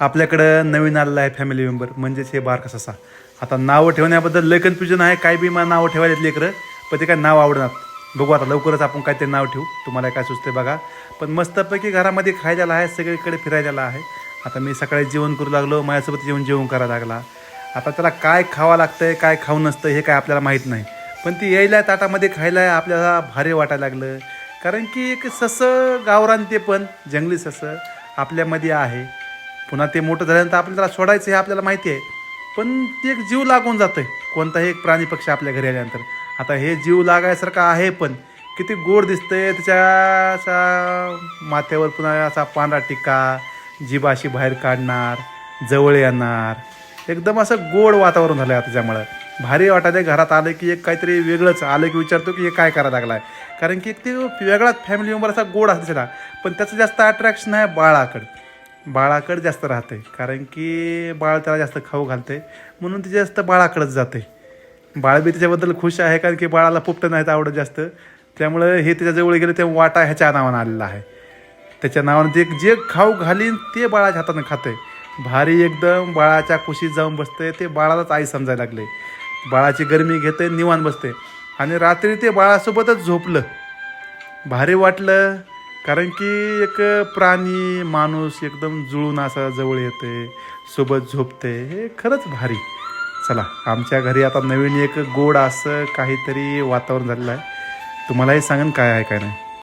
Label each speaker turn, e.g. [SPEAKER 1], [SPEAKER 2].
[SPEAKER 1] आपल्याकडं नवीन आलेला आहे फॅमिली मेंबर म्हणजेच हे बारका ससा. आता नावं ठेवण्याबद्दल लय कन्फ्युजन आहे. काय बी मला नावं ठेवायला लेकरं पण ते काय नाव आवडणार. बघू आता लवकरच आपण काय ते नाव ठेवू. तुम्हाला काय सुचते बघा. पण मस्तपैकी घरामध्ये खायला आहे सगळीकडे फिरायला आहे. आता मी सकाळी जेवण करू लागलो माझ्यासोबत जेवण जेवण करायला लागला. आता त्याला काय खावं लागतंय काय खाऊ नसतं हे काय आपल्याला माहीत नाही. पण ती यायला ताटामध्ये खायला आपल्याला भारी वाटायला लागलं. कारण की एक ससं गावरान ते पण जंगली ससं आपल्यामध्ये आहे. पुन्हा ते मोठं झाल्यानंतर आपण त्याला सोडायचं हे आपल्याला माहिती आहे. पण ते एक जीव लागून जातं कोणताही एक प्राणी पक्षी आपल्या घरी आल्यानंतर. आता हे जीव लागायसारखं आहे पण किती गोड दिसतंय त्याच्या असा माथ्यावर पुन्हा असा पांढरा टिक्का जीबाशी बाहेर काढणार जवळ येणार. एकदम असं गोड वातावरण झालं आहे त्याच्यामुळं भारी वाटायला घरात आलं की एक काहीतरी वेगळंच आलं की विचारतो की हे काय करायला लागला आहे कारण की एक ते वेगळाच फॅमिली मेंबर असा गोड असतो पण त्याचं जास्त अट्रॅक्शन आहे बाळाकडं. बाळाकडे जास्त राहते कारण की बाळ त्याला जास्त खाऊ घालते. म्हणून ती जास्त बाळाकडेच जाते. बाळ बी त्याच्याबद्दल खुश आहे कारण की बाळाला पोपटं नाहीत आवडत जास्त. त्यामुळं हे त्याच्याजवळ गेलं ते वाटा ह्याच्या नावानं आलेला आहे. त्याच्या नावानं ते जे खाऊ घालीन ते बाळाच्या हातानं खाते. भारी एकदम बाळाच्या कुशीत जाऊन बसते ते बाळालाच आई समजायला लागले. बाळाची गरमी घेते निवान बसते. आणि रात्री ते बाळासोबतच झोपलं. भारी वाटलं. कारण की एक प्राणी माणूस एकदम जुळून असा जवळ येते सोबत झोपते हे खरंच भारी. चला आमच्या घरी आता नवीन एक गोड असं काहीतरी वातावरण झालेलं आहे. तुम्हालाही सांगेन काय आहे काय नाही.